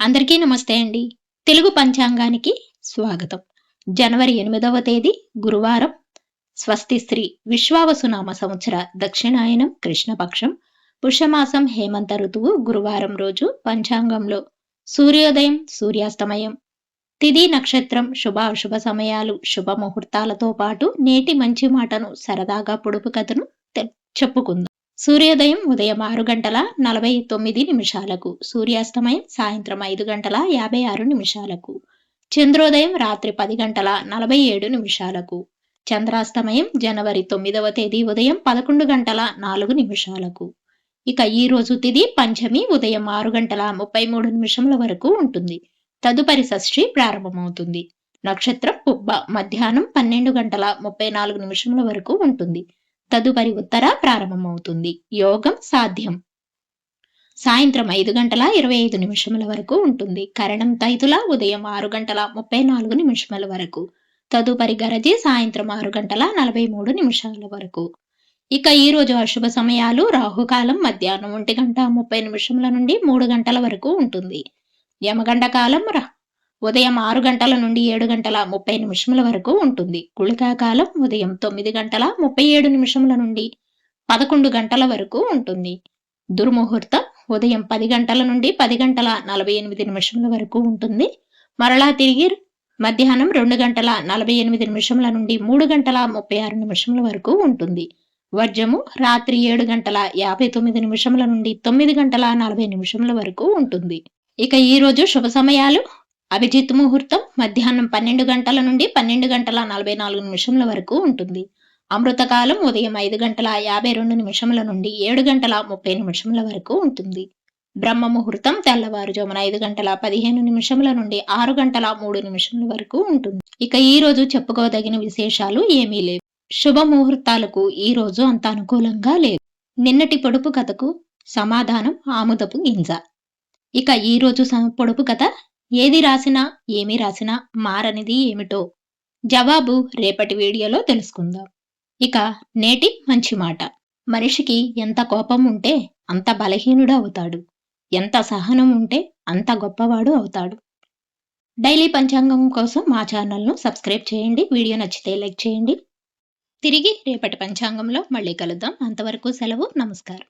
అందరికీ నమస్తే అండి. తెలుగు పంచాంగానికి స్వాగతం. జనవరి ఎనిమిదవ తేదీ గురువారం. స్వస్తి శ్రీ విశ్వావసునామ సంవత్సర దక్షిణాయనం కృష్ణపక్షం. పుష్యమాసం హేమంత ఋతువు గురువారం రోజు పంచాంగంలో. సూర్యోదయం సూర్యాస్తమయం. తిది నక్షత్రం శుభ అశుభ సమయాలు శుభ ముహూర్తాలతో పాటు నేటి మంచి మాటను సరదాగా పొడుపు కథను చెప్పుకుందాం. సూర్యోదయం ఉదయం ఆరు గంటల నలభై తొమ్మిది నిమిషాలకు సూర్యాస్తమయం సాయంత్రం ఐదు గంటల యాభై ఆరు నిమిషాలకు చంద్రోదయం రాత్రి పది గంటల నలభై ఏడు నిమిషాలకు చంద్రాస్తమయం జనవరి తొమ్మిదవ తేదీ ఉదయం పదకొండు గంటల నాలుగు నిమిషాలకు. ఇక ఈ రోజు తిది పంచమి ఉదయం ఆరు గంటల ముప్పై మూడు నిమిషముల వరకు ఉంటుంది. తదుపరి షష్ఠి ప్రారంభమవుతుంది. నక్షత్రం పుబ్బ మధ్యాహ్నం పన్నెండు గంటల ముప్పై నాలుగు నిమిషముల వరకు ఉంటుంది. తదుపరి ఉత్తర ప్రారంభమవుతుంది. యోగం సాధ్యం. సాయంత్రం ఐదు గంటల ఇరవై ఐదు నిమిషముల వరకు ఉంటుంది. కరణం తైతుల ఉదయం ఆరు గంటల ముప్పై నాలుగు నిమిషముల వరకు. తదుపరి గరజి సాయంత్రం ఆరు గంటల నలభై మూడు నిమిషాల వరకు. ఇక ఈ రోజు అశుభ సమయాలు రాహుకాలం మధ్యాహ్నం ఒంటి గంట ముప్పై నిమిషముల నుండి మూడు గంటల వరకు ఉంటుంది. యమగండ కాలం ఉదయం ఆరు గంటల నుండి ఏడు గంటల ముప్పై నిమిషముల వరకు ఉంటుంది. గుళికా కాలం ఉదయం తొమ్మిది గంటల ముప్పై ఏడు నిమిషముల నుండి పదకొండు గంటల వరకు ఉంటుంది. దుర్ముహూర్తం ఉదయం పది గంటల నుండి పది గంటల నలభై ఎనిమిది నిమిషముల వరకు ఉంటుంది. మరలా తిరిగి మధ్యాహ్నం రెండు గంటల నలభై ఎనిమిది నిమిషముల నుండి మూడు గంటల ముప్పై ఆరు నిమిషముల వరకు ఉంటుంది. వర్జము రాత్రి ఏడు గంటల యాభై తొమ్మిది నిమిషముల నుండి తొమ్మిది గంటల నలభై నిమిషముల వరకు ఉంటుంది. ఇక ఈ రోజు శుభ సమయాలు. అభిజిత్ ముహూర్తం మధ్యాహ్నం పన్నెండు గంటల నుండి పన్నెండు గంటల నలభై నాలుగు నిమిషముల వరకు ఉంటుంది. అమృతకాలం ఉదయం ఐదు గంటల యాభై రెండు నిమిషముల నుండి ఏడు గంటల ముప్పై నిమిషముల వరకు ఉంటుంది. బ్రహ్మ ముహూర్తం తెల్లవారుజామున ఐదు గంటల పదిహేను నిమిషముల నుండి ఆరు గంటల మూడు నిమిషముల వరకు ఉంటుంది. ఇక ఈ రోజు చెప్పుకోదగిన విశేషాలు ఏమీ లేవు. శుభ ముహూర్తాలకు ఈ రోజు అంత అనుకూలంగా లేదు నిన్నటి పొడుపు కథకు సమాధానం ఆముదపు గింజ. ఇక ఈ రోజు పొడుపు కథ ఏది రాసినా ఏమి రాసినా మారనిది ఏమిటో? జవాబు రేపటి వీడియోలో తెలుసుకుందాం. ఇక నేటి మంచి మాట. మనిషికి ఎంత కోపం ఉంటే అంత బలహీనుడు అవుతాడు. ఎంత సహనం ఉంటే అంత గొప్పవాడు అవుతాడు. డైలీ పంచాంగం కోసం మా ఛానల్ను సబ్స్క్రైబ్ చేయండి. వీడియో నచ్చితే లైక్ చేయండి. తిరిగి రేపటి పంచాంగంలో మళ్ళీ కలుద్దాం. అంతవరకు సెలవు. నమస్కారం.